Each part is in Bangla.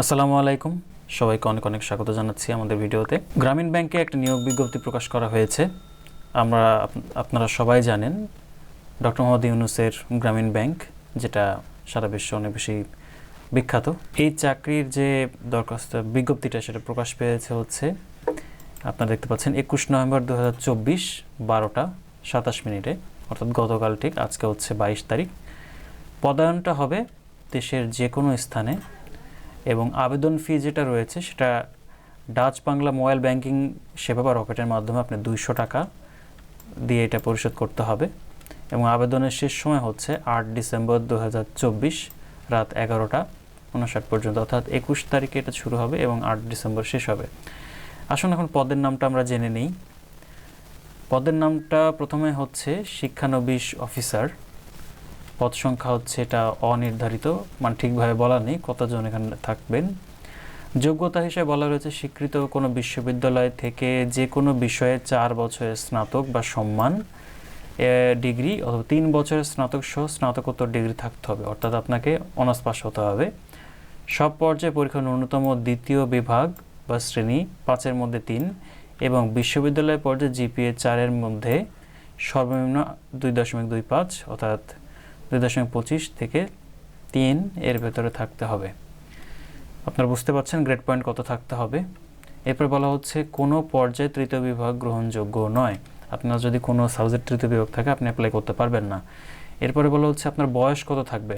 আসসালামু আলাইকুম। সবাইকে অনেক অনেক স্বাগত জানাচ্ছি আমাদের ভিডিওতে। গ্রামীণ ব্যাংকে একটা নিয়োগ বিজ্ঞপ্তি প্রকাশ করা হয়েছে। আমরা আপনারা সবাই জানেন, ডক্টর মোহাম্মদ ইউনুসের গ্রামীণ ব্যাংক, যেটা সারা বিশ্বে অনেক বেশি বিখ্যাত। এই চাকরির যে দরখাস্ত বিজ্ঞপ্তিটা সেটা প্রকাশ পেয়েছে হচ্ছে, আপনারা দেখতে পাচ্ছেন, একুশ নভেম্বর দু হাজার চব্বিশ বারোটা সাতাশ মিনিটে। অর্থাৎ গতকাল ঠিক আজকে হচ্ছে বাইশ তারিখ। পদায়নটা হবে দেশের যে কোনো স্থানে এবং আবেদন ফি যেটা রয়েছে, সেটা ডাচ বাংলা মোবাইল ব্যাংকিং সেবা বা রকেটের মাধ্যমে আপনি দুইশো টাকা দিয়ে এটা পরিশোধ করতে হবে। এবং আবেদনের শেষ সময় হচ্ছে আট ডিসেম্বর দু হাজার চব্বিশ রাত এগারোটা উনষাট পর্যন্ত, অর্থাৎ একুশ তারিখে এটা শুরু হবে এবং আট ডিসেম্বর শেষ হবে। আসুন এখন পদের নামটা আমরা জেনে নিই। পদের নামটা প্রথমে হচ্ছে শিক্ষানবিশ অফিসার পদ সংখ্যা হচ্ছে এটা অনির্ধারিত মানে ঠিকভাবে বলা নেই কতজন এখানে থাকবেন। যোগ্যতা হিসেবে বলা রয়েছে স্বীকৃত কোনো বিশ্ববিদ্যালয় থেকে যে কোনো বিষয়ে চার বছরের স্নাতক বা সম্মান ডিগ্রি অথবা তিন বছরের স্নাতক সহ স্নাতকোত্তর ডিগ্রি থাকতে হবে, অর্থাৎ আপনাকে অনার্স পাস হতে হবে। সব পর্যায়ে পরীক্ষা ন্যূনতম দ্বিতীয় বিভাগ বা শ্রেণি পাঁচের মধ্যে তিন এবং বিশ্ববিদ্যালয় পর্যায়ে জিপিএ চারের মধ্যে সর্বনিম্ন দুই দশমিক দুই পাঁচ, অর্থাৎ দুই দশমিক পঁচিশ থেকে তিন এর ভেতরে থাকতে হবে। আপনারা বুঝতে পারছেন গ্রেড পয়েন্ট কত থাকতে হবে। এরপর বলা হচ্ছে কোনো পর্যায়ে তৃতীয় বিভাগ গ্রহণযোগ্য নয়। আপনার যদি কোনো সাবজেক্ট তৃতীয় বিভাগ থাকে, আপনি অ্যাপ্লাই করতে পারবেন না। এরপরে বলা হচ্ছে আপনার বয়স কত থাকবে?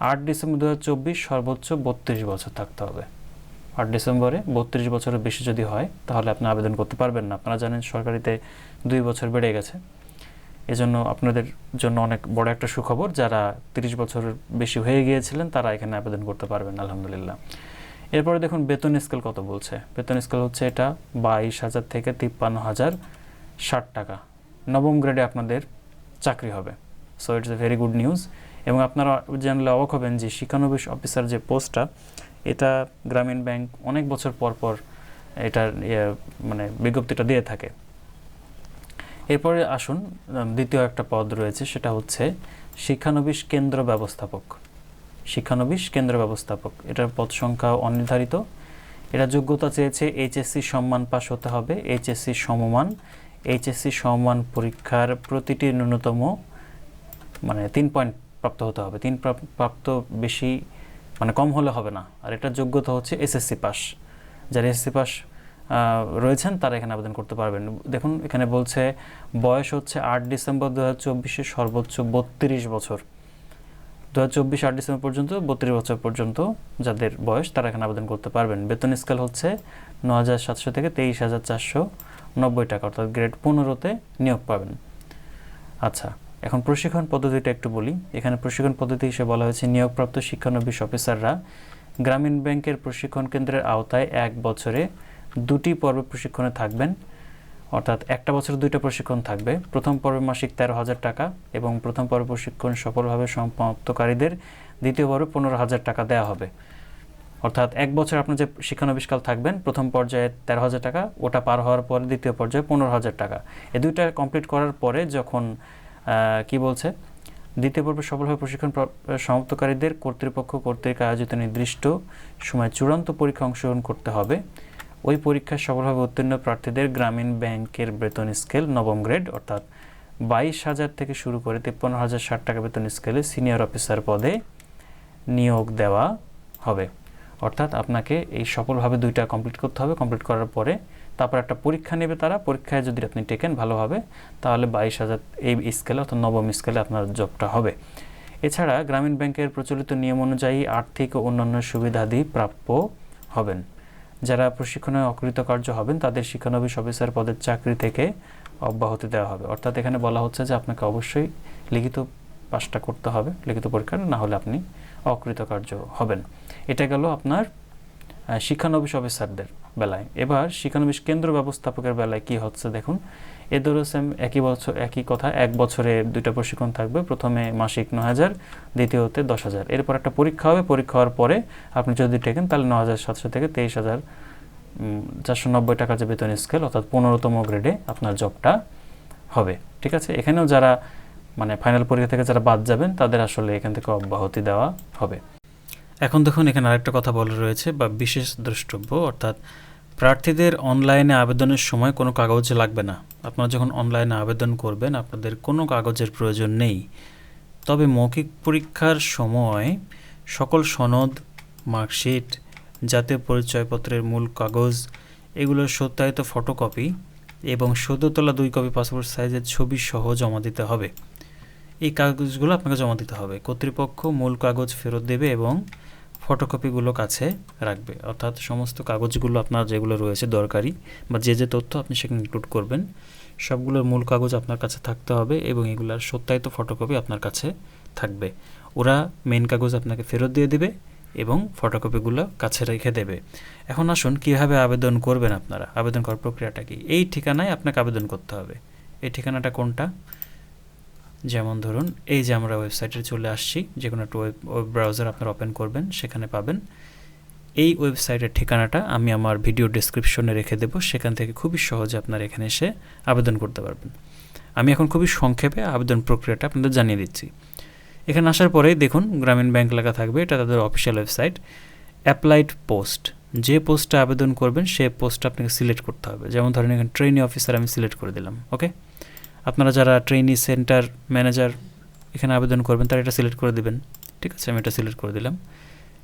আট ডিসেম্বর দু হাজার চব্বিশ সর্বোচ্চ বত্রিশ বছর থাকতে হবে। আট ডিসেম্বরে বত্রিশ বছরের বেশি যদি হয়, তাহলে আপনি আবেদন করতে পারবেন না। আপনারা জানেন সরকারিতে দুই বছর বেড়ে গেছে। এজন্য আপনাদের জন্য অনেক বড় একটা সুখবর যারা তিরিশ বছরের বেশি হয়ে গিয়েছিলেন তারা এখানে আবেদন করতে পারবেন আলহামদুলিল্লাহ। এরপরে দেখুন বেতন স্কেল কত বলছে? বেতন স্কেল হচ্ছে এটা বাইশ হাজার থেকে তিপ্পান্ন হাজার ষাট টাকা। নবম গ্রেডে আপনাদের চাকরি হবে। So it's a very good news এবং আপনারা জানলে অবাক হবেন যে শিক্ষানবিশ অফিসার যে পোস্টটা এটা গ্রামীণ ব্যাংক অনেক বছর পর পর এটার ইয়ে, মানে বিজ্ঞপ্তিটা দিয়ে থাকে। এরপরে আসুন দ্বিতীয় একটা পদ রয়েছে, সেটা হচ্ছে শিক্ষানবিশ কেন্দ্র ব্যবস্থাপক। শিক্ষানবিশ কেন্দ্র ব্যবস্থাপক, এটার পদ সংখ্যা অনির্ধারিত। এটা যোগ্যতা চেয়েছে এইচএসসি সম্মান পাস হতে হবে, এইচএসসি সমমান। এইচএসসি সমমান পরীক্ষার প্রতিটি ন্যূনতম মানে তিন পয়েন্ট প্রাপ্ত হতে হবে। তিন প্রাপ্ত বেশি মানে কম হলে হবে না। আর এটার যোগ্যতা হচ্ছে এসএসসি পাস যারা এসএসসি পাস রয়েছেন, তারা এখানে আবেদন করতে পারবেন। দেখুন, এখানে বলছে, বয়স হচ্ছে আট ডিসেম্বর দু হাজার সর্বোচ্চ বত্রিশ বছর। দু হাজার চব্বিশ আট ডিসেম্বর পর্যন্ত, বত্রিশ বছর পর্যন্ত যাদের বয়স, তারা এখানে আবেদন করতে পারবেন। বেতন স্কেল হচ্ছে ন হাজার সাতশো থেকে তেইশ হাজার চারশো নব্বই টাকা, অর্থাৎ গ্রেড পনেরোতে নিয়োগ পাবেন। আচ্ছা এখন প্রশিক্ষণ পদ্ধতিটা একটু বলি। এখানে প্রশিক্ষণ পদ্ধতি হিসেবে বলা হয়েছে, নিয়োগপ্রাপ্ত শিক্ষানবিশ অফিসাররা গ্রামীণ ব্যাংকের প্রশিক্ষণ কেন্দ্রের আওতায় এক বছরে দুটি পর্বে প্রশিক্ষণে থাকবেন। অর্থাৎ একটা বছর দুইটা প্রশিক্ষণ থাকবে। প্রথম পর্বে মাসিক তেরো হাজার টাকা এবং প্রথম পর্ব প্রশিক্ষণ সফলভাবে সমাপ্তকারীদের দ্বিতীয় পর্বে পনেরো হাজার টাকা দেওয়া হবে। অর্থাৎ এক বছর আপনার যে শিক্ষানবিষ্কাল থাকবেন, প্রথম পর্যায়ে তেরো হাজার টাকা, ওটা পার হওয়ার পরে দ্বিতীয় পর্যায়ে পনেরো হাজার টাকা। এ দুইটা কমপ্লিট করার পরে যখন কি বলছে? দ্বিতীয় পর্বে সফলভাবে প্রশিক্ষণ সমাপ্তকারীদের কর্তৃপক্ষ কর্তৃক আয়োজিত নির্দিষ্ট সময় চূড়ান্ত পরীক্ষা অংশগ্রহণ করতে হবে। ওই পরীক্ষায় সফলভাবে উত্তীর্ণ প্রার্থীদের গ্রামীণ ব্যাংকের বেতন স্কেল নবম গ্রেড, অর্থাৎ বাইশ হাজার থেকে শুরু করে তিপ্পান্ন হাজার ষাট টাকা বেতন স্কেলে সিনিয়র অফিসার পদে নিয়োগ দেওয়া হবে। অর্থাৎ আপনাকে এই সফলভাবে দুইটা কমপ্লিট করতে হবে। কমপ্লিট করার পরে তারপর একটা পরীক্ষা নেবে তারা। পরীক্ষায় যদি আপনি টেকেন ভালোভাবে, তাহলে বাইশ হাজার এই স্কেলে অর্থাৎ নবম স্কেলে আপনার জবটা হবে। এছাড়া গ্রামীণ ব্যাংকের প্রচলিত নিয়ম অনুযায়ী আর্থিক ও অন্যান্য সুবিধাদি প্রাপ্য হবেন। যারা প্রশিক্ষণে অকৃতকার্য হবেন, তাদের শিক্ষানবিশ অফিসার পদের চাকরি থেকে অব্যাহতি দেওয়া হবে। অর্থাৎ এখানে বলা হচ্ছে যে আপনাকে অবশ্যই লিখিত পাশটা করতে হবে, লিখিত পরীক্ষা, না হলে আপনি অকৃতকার্য হবেন। এটা গেল আপনার শিক্ষানবিশ অফিসারদের। বেলায়। এবার শিক্ষানবিশ কেন্দ্র ব্যবস্থাপকের বেলায় কি হচ্ছে দেখুন। এদেরও সেম একই বছর, একই কথা, এক বছরে দুইটা প্রশিক্ষণ থাকবে, প্রথমে মাসিক ন হাজার, দ্বিতীয়তে দশ হাজার। এরপর একটা পরীক্ষা হবে, পরীক্ষা হওয়ার পরে আপনি যদি টেকেন তাহলে ন হাজার সাতশো থেকে তেইশ হাজার চারশো নব্বই টাকা যে বেতন স্কেল অর্থাৎ পনেরোতম গ্রেডে আপনার জবটা হবে। ঠিক আছে? এখানেও যারা মানে ফাইনাল পরীক্ষা থেকে যারা বাদ যাবেন, তাদের আসলে এখান থেকে অব্যাহতি দেওয়া হবে। এখন দেখুন, এখানে আরেকটা কথা বলা রয়েছে বা বিশেষ দ্রষ্টব্য, অর্থাৎ প্রার্থীদের অনলাইনে আবেদনের সময় কোনো কাগজ লাগবে না। আপনারা যখন অনলাইনে আবেদন করবেন, আপনাদের কোনো কাগজের প্রয়োজন নেই। তবে মৌখিক পরীক্ষার সময় সকল সনদ, মার্কশিট, জাতীয় পরিচয়পত্রের মূল কাগজ, এগুলোর সত্যায়িত ফটোকপি এবং সদ্য তোলা দুই কপি পাসপোর্ট সাইজের ছবি সহ জমা দিতে হবে। এই কাগজগুলো আপনাকে জমা দিতে হবে। কর্তৃপক্ষ মূল কাগজ ফেরত দেবে এবং ফটোকপিগুলো কাছে রাখবে। অর্থাৎ সমস্ত কাগজগুলো আপনার যেগুলো রয়েছে দরকারি বা যে যে তথ্য আপনি সেখানে ইনক্লুড করবেন, সবগুলোর মূল কাগজ আপনার কাছে থাকতে হবে এবং এগুলার সত্যায়িত ফটোকপি আপনার কাছে থাকবে। ওরা মেন কাগজ আপনাকে ফেরত দিয়ে দেবে এবং ফটোকপিগুলো কাছে রেখে দেবে। এখন আসুন, কীভাবে আবেদন করবেন আপনারা? আবেদন করার প্রক্রিয়াটা কি? এই ঠিকানায় আপনাকে আবেদন করতে হবে। এই ঠিকানাটা কোনটা? যেমন ধরুন, এই যে আমরা ওয়েবসাইটে চলে আসছি যে কোনো একটা ওয়েব ওয়েব ব্রাউজার আপনারা ওপেন করবেন, সেখানে পাবেন। এই ওয়েবসাইটের ঠিকানাটা আমি আমার ভিডিও ডেসক্রিপশনে রেখে দেবো, সেখান থেকে খুবই সহজে আপনারা এখানে এসে আবেদন করতে পারবেন। আমি এখন খুবই সংক্ষেপে আবেদন প্রক্রিয়াটা আপনাদের জানিয়ে দিচ্ছি। এখানে আসার পরেই দেখুন, গ্রামীণ ব্যাংক লেখা থাকবে, এটা তাদের অফিসিয়াল ওয়েবসাইট অ্যাপ্লাইড পোস্ট যে পোস্টে আবেদন করবেন, সে পোস্টটা আপনাকে সিলেক্ট করতে হবে। যেমন ধরেন, এখানে ট্রেনিং অফিসার আমি সিলেক্ট করে দিলাম ওকে আপনারা যারা ট্রেনি সেন্টার ম্যানেজার এখানে আবেদন করবেন, তারা এটা সিলেক্ট করে দেবেন। ঠিক আছে, আমি এটা সিলেক্ট করে দিলাম।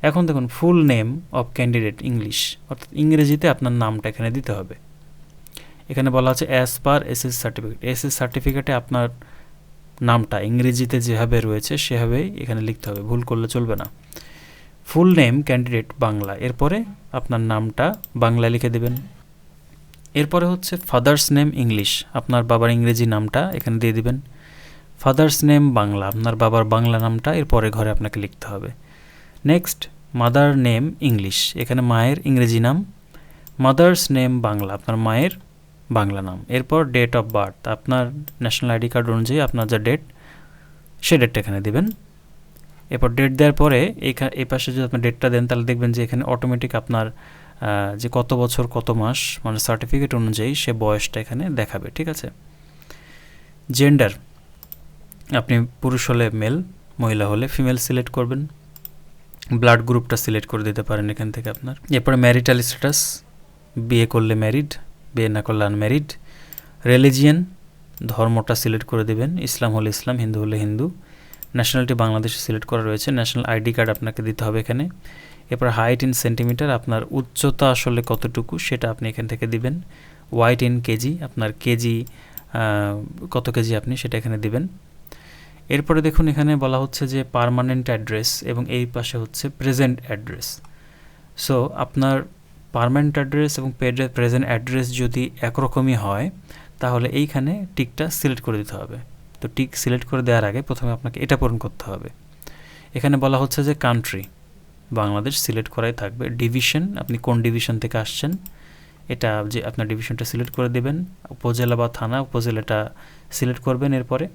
এখন দেখুন full name of candidate English অর্থাৎ ইংরেজিতে আপনার নামটা এখানে দিতে হবে। এখানে বলা আছে as per S S certificate S S সার্টিফিকেটে আপনার নামটা, ইংরেজিতে যেভাবে রয়েছে, সেভাবেই এখানে লিখতে হবে। ভুল করলে চলবে না। Full name candidate Bangla. এরপরে আপনার নামটা বাংলায় লিখে দেবেন। এরপরে হচ্ছে ফাদার্স নেম ইংলিশ। আপনার বাবার ইংরেজি নামটা এখানে দিয়ে দিবেন। Father's name Bangla. আপনার বাবার বাংলা নামটা এরপরে ঘরে আপনাকে লিখতে হবে। Next, mother name English. এখানে মায়ের ইংরেজি নাম, মাদার্স নেম বাংলা। আপনার মায়ের বাংলা নাম। এরপর ডেট অফ বার্থ। আপনার ন্যাশনাল আইডি কার্ড অনুযায়ী আপনার যা ডেট, সে ডেটটা এখানে দেবেন। এরপর ডেট দেওয়ার পরে এই পাশে যদি আপনি ডেটটা দেন, তাহলে দেখবেন যে এখানে অটোমেটিক আপনার যে কত বছর, কত মাস মানে সার্টিফিকেট অনুযায়ী সে বয়সটা এখানে দেখাবে, ঠিক আছে? জেন্ডার আপনি পুরুষ হলে মেল মহিলা হলে ফিমেল সিলেক্ট করবেন। ব্লাড গ্রুপটা সিলেক্ট করে দিতে পারেন এখান থেকে আপনার। এরপরে ম্যারিটাল স্ট্যাটাস বিয়ে করলে ম্যারিড বিয়ে না করলে আনম্যারিড রিলিজিয়ান ধর্মটা সিলেক্ট করে দেবেন, ইসলাম হলে ইসলাম, হিন্দু হলে হিন্দু। ন্যাশনালিটি বাংলাদেশে সিলেক্ট করা রয়েছে ন্যাশনাল আইডি কার্ড আপনাকে দিতে হবে এখানে। এরপর হাইট ইন সেন্টিমিটার আপনার উচ্চতা আসলে কতটুকু সেটা আপনি এখান থেকে দিবেন। ওয়াইট ইন কেজি, আপনার কেজি কত কেজি আপনি সেটা এখানে দিবেন। এরপরে দেখুন এখানে বলা হচ্ছে যে পারমানেন্ট অ্যাড্রেস এবং এই পাশে হচ্ছে প্রেজেন্ট অ্যাড্রেস সো আপনার পারমানেন্ট অ্যাড্রেস এবং প্রেজেন্ট অ্যাড্রেস যদি একরকমই হয়, তাহলে এইখানে টিকটা সিলেক্ট করে দিতে হবে। তো টিক সিলেক্ট করে দেওয়ার আগে প্রথমে আপনাকে এটা পূরণ করতে হবে। এখানে বলা হচ্ছে যে কান্ট্রি বাংলাদেশ সিলেক্ট করাই থাকবে। ডিভিশন আপনি কোন ডিভিশন থেকে আসছেন? এটা যে আপনার ডিভিশনটা সিলেক্ট করে দেবেন, উপজেলা বা থানা উপজেলাটা সিলেক্ট করবেন এরপরে।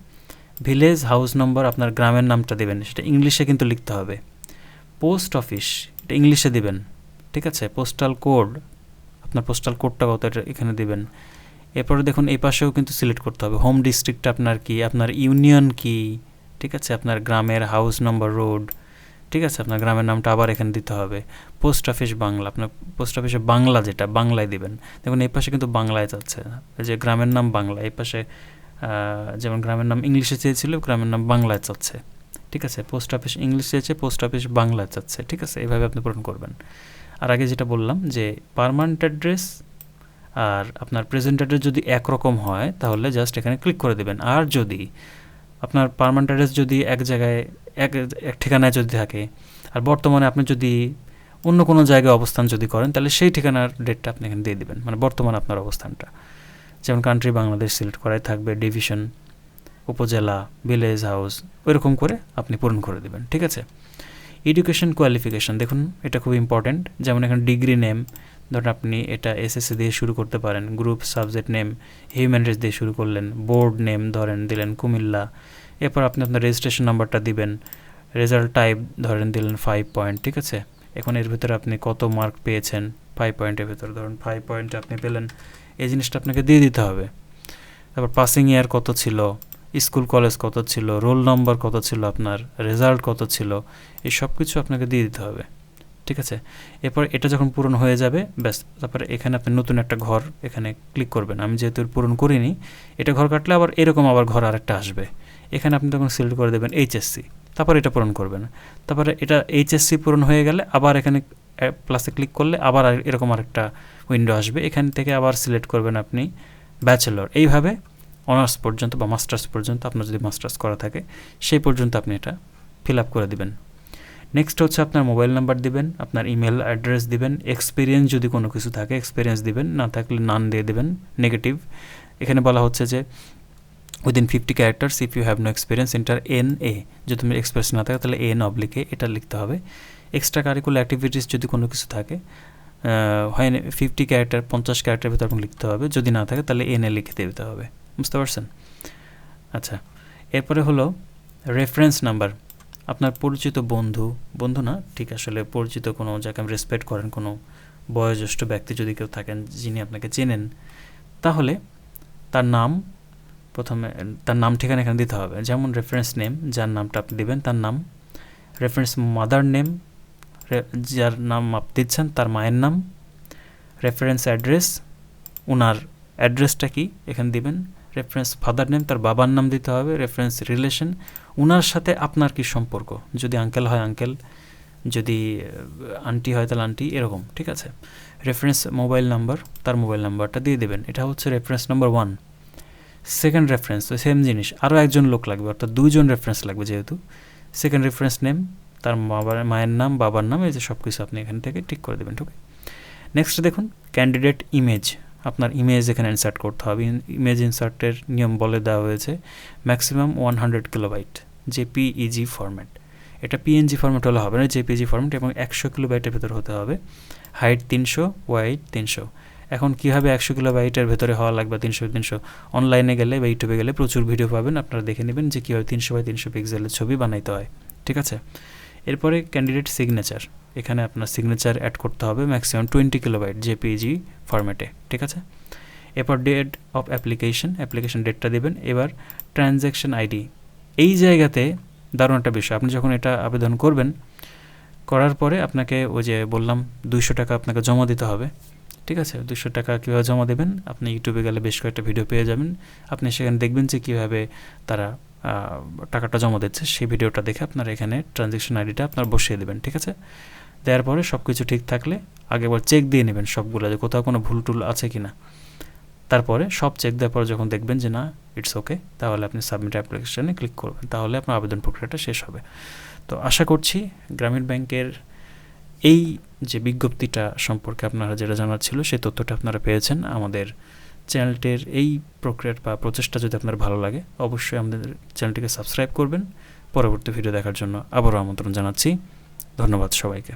ভিলেজ হাউস নম্বর আপনার গ্রামের নামটা দেবেন, সেটা ইংলিশে কিন্তু লিখতে হবে। পোস্ট অফিস এটা ইংলিশে দেবেন, ঠিক আছে? পোস্টাল কোড আপনার পোস্টাল কোডটা কত এটা এখানে দেবেন। এরপরে দেখুন, এই পাশেও কিন্তু সিলেক্ট করতে হবে। হোম ডিস্ট্রিক্ট আপনার কি? আপনার ইউনিয়ন কি? ঠিক আছে? আপনার গ্রামের হাউস নম্বর রোড ঠিক আছে, আপনার গ্রামের নামটা আবার এখানে দিতে হবে। পোস্ট অফিস বাংলা, আপনার পোস্ট অফিসে বাংলা যেটা, বাংলায় দিবেন। দেখুন, এই পাশে কিন্তু বাংলায় যাচ্ছে। যে গ্রামের নাম বাংলা, এই পাশে যেমন গ্রামের নাম ইংলিশে চেয়েছিল, গ্রামের নাম বাংলায় চাচ্ছে ঠিক আছে পোস্ট অফিস ইংলিশ চেয়েছে পোস্ট অফিস বাংলায় চাচ্ছে ঠিক আছে এভাবে আপনি পূরণ করবেন। আর আগে যেটা বললাম যে পারমানেন্ট অ্যাড্রেস আর আপনার প্রেজেন্ট অ্যাড্রেস যদি একরকম হয়, তাহলে জাস্ট এখানে ক্লিক করে দেবেন। আর যদি আপনার পারমানেন্ট অ্যাড্রেস যদি এক জায়গায় এক এক ঠিকানায় যদি থাকে। আর বর্তমানে আপনি যদি অন্য কোনো জায়গায় অবস্থান যদি করেন, তাহলে সেই ঠিকানার ডেটটা আপনি এখানে দিয়ে দেবেন। মানে বর্তমান আপনার অবস্থানটা। যেমন কান্ট্রি বাংলাদেশ সিলেক্ট করাই থাকবে ডিভিশন উপজেলা ভিলেজ হাউস ওইরকম করে আপনি পূরণ করে দেবেন। ঠিক আছে? এডুকেশন কোয়ালিফিকেশান দেখুন, এটা খুব ইম্পর্ট্যান্ট যেমন এখানে ডিগ্রি নেম ধরুন আপনি এটা এসএসসি দিয়ে শুরু করতে পারেন group subject name humanities দিয়ে শুরু করলেন বোর্ড নেম ধরেন, দিলেন কুমিল্লা এরপর আপনি আপনার রেজিস্ট্রেশন নাম্বারটা দিবেন। রেজাল্ট টাইপ ধরেন দিলেন ফাইভ পয়েন্ট ঠিক আছে? এখন এর ভিতরে আপনি কত মার্ক পেয়েছেন? ফাইভ পয়েন্টের ভিতরে। ধরুন ফাইভ পয়েন্ট আপনি পেলেন, এই জিনিসটা আপনাকে দিয়ে দিতে হবে। তারপর পাসিং ইয়ার কত ছিল? স্কুল কলেজ কত ছিল? রোল নম্বর কত ছিল আপনার? রেজাল্ট কত ছিল? এই সব কিছু আপনাকে দিয়ে দিতে হবে, ঠিক আছে? এরপর এটা যখন পূরণ হয়ে যাবে, ব্যাস, তারপরে এখানে আপনি নতুন একটা ঘর এখানে ক্লিক করবেন। আমি যেহেতু পূরণ করিনি, এটা ঘর কাটলে আবার এরকম আবার ঘর আরেকটা আসবে। এখানে আপনি তখন সিলেক্ট করে দেবেন এইচএসসি। তারপর এটা পূরণ করবেন। তারপরে এটা এইচএসসি পূরণ হয়ে গেলে আবার এখানে প্লাসে ক্লিক করলে আবার এরকম আরেকটা উইন্ডো আসবে। এখান থেকে আবার সিলেক্ট করবেন আপনি ব্যাচেলর এইভাবে অনার্স পর্যন্ত বা মাস্টার্স পর্যন্ত আপনার যদি মাস্টার্স করা থাকে, সেই পর্যন্ত আপনি এটা ফিল আপ করে দেবেন। নেক্সট হচ্ছে আপনার মোবাইল নাম্বার দিবেন, আপনার ইমেল অ্যাড্রেস দিবেন এক্সপিরিয়েন্স যদি কোনো কিছু থাকে এক্সপিরিয়েন্স দিবেন, না থাকলে নান দিয়ে দেবেন নেগেটিভ এখানে বলা হচ্ছে যে within fifty characters if you have no experience enter N A যদি তুমি এক্সপিরিয়েন্স না থাকে, তাহলে এন অবলিকে এটা লিখতে হবে। এক্সট্রা কারিকুলার অ্যাক্টিভিটিস যদি কোনো কিছু থাকে হয় ফিফটি ক্যারেক্টার পঞ্চাশ ক্যারেক্টার ভিতরে লিখতে হবে। যদি না থাকে, তাহলে এন এ লিখে দিতে হবে। বুঝতে পারছেন? আচ্ছা এরপরে হলো রেফারেন্স নাম্বার আপনার পরিচিত বন্ধু বন্ধু না, ঠিক আসলে পরিচিত কোনো, যাকে আপনি রেসপেক্ট করেন কোনো বয়োজ্যেষ্ঠ ব্যক্তি যদি কেউ থাকেন, যিনি আপনাকে চেনেন, তাহলে তার নাম প্রথমে, তার নাম ঠিকানা এখানে দিতে হবে। যেমন রেফারেন্স নেম যার নামটা আপনি দিবেন, তার নাম। রেফারেন্স মাদার নেম যার নাম আপনি দিচ্ছেন, তার মায়ের নাম। রেফারেন্স অ্যাড্রেস ওনার অ্যাড্রেসটা কি, এখানে দিবেন। রেফারেন্স ফাদার নেম তার বাবার নাম দিতে হবে। রেফারেন্স রিলেশন ওনার সাথে আপনার কি সম্পর্ক? যদি আঙ্কেল হয় আঙ্কেল যদি আন্টি হয় তাহলে আন্টি এরকম, ঠিক আছে? রেফারেন্স মোবাইল নাম্বার তার মোবাইল নাম্বারটা দিয়ে দেবেন। এটা হচ্ছে reference number one second reference তো সেম জিনিস। আরও একজন লোক লাগবে, অর্থাৎ দুইজন রেফারেন্স লাগবে যেহেতু। সেকেন্ড রেফারেন্স নেম তার বাবার, মায়ের নাম, বাবার নাম, এই যে সব কিছু আপনি এখান থেকে ঠিক করে দেবেন ঠিক নেক্সট দেখুন ক্যান্ডিডেট ইমেজ আপনার ইমেজ এখানে ইনসার্ট করতে হবে। ইমেজ ইনসার্টের নিয়ম বলে দেওয়া হয়েছে maximum one hundred kilobyte JPEG format এটা পিএনজি ফরম্যাট হলে হবে না জেপিজি ফরম্যাট এবং একশো কিলোবাইটের ভেতর হতে হবে। হাইট তিনশো ওয়াইট তিনশো। এখন কীভাবে একশো কিলোবাইটের ভেতরে হওয়া লাগবে তিনশো তিনশো? অনলাইনে গেলে বা ইউটিউবে গেলে প্রচুর ভিডিও পাবেন, আপনারা দেখে নেবেন যে কীভাবে তিনশো বাই তিনশো পিক্সেলের ছবি বানাইতে হয়, ঠিক আছে? এরপরে ক্যান্ডিডেট সিগনেচার এখানে আপনার সিগনেচার অ্যাড করতে হবে maximum twenty kilo kilobyte JPG ফরম্যাটে ঠিক আছে? এরপর ডেট অফ অ্যাপ্লিকেশন অ্যাপ্লিকেশন ডেটটা দেবেন, এবার ট্রানজ্যাকশন আইডি এই জায়গাতে দারুণ একটা বিষয়, আপনি যখন এটা আবেদন করবেন, করার পরে আপনাকে ওই যে বললাম দুইশো টাকা আপনাকে জমা দিতে হবে ঠিক আছে? দুশো টাকা কীভাবে জমা দেবেন? আপনি ইউটিউবে গেলে বেশ কয়েকটা ভিডিও পেয়ে যাবেন। আপনি সেখানে দেখবেন যে কীভাবে তারা টাকাটা জমা দিচ্ছে। সেই ভিডিওটা দেখে আপনার এখানে ট্রানজ্যাকশন আইডিটা আপনার বসিয়ে দেবেন, ঠিক আছে? দেওয়ার পরে সব কিছু ঠিক থাকলে আগে একবার চেক দিয়ে নেবেন সবগুলো যে কোথাও কোনো ভুল টুল আছে কি না তারপরে সব চেক দেওয়ার পরে যখন দেখবেন যে না ইটস ওকে তাহলে আপনি সাবমিট অ্যাপ্লিকেশানে ক্লিক করবেন। তাহলে আপনার আবেদন প্রক্রিয়াটা শেষ হবে। তো আশা করছি গ্রামীণ ব্যাংকের এই যে বিজ্ঞপ্তিটা সম্পর্কে আপনারা যেটা জানার ছিল, সেই তথ্যটা আপনারা পেয়েছেন আমাদের চ্যানেলটির এই প্রক্রিয়ার বা প্রচেষ্টা যদি আপনার ভালো লাগে, অবশ্যই আমাদের চ্যানেলটিকে সাবস্ক্রাইব করবেন। পরবর্তী ভিডিও দেখার জন্য আবারও আমন্ত্রণ জানাচ্ছি। ধন্যবাদ সবাইকে।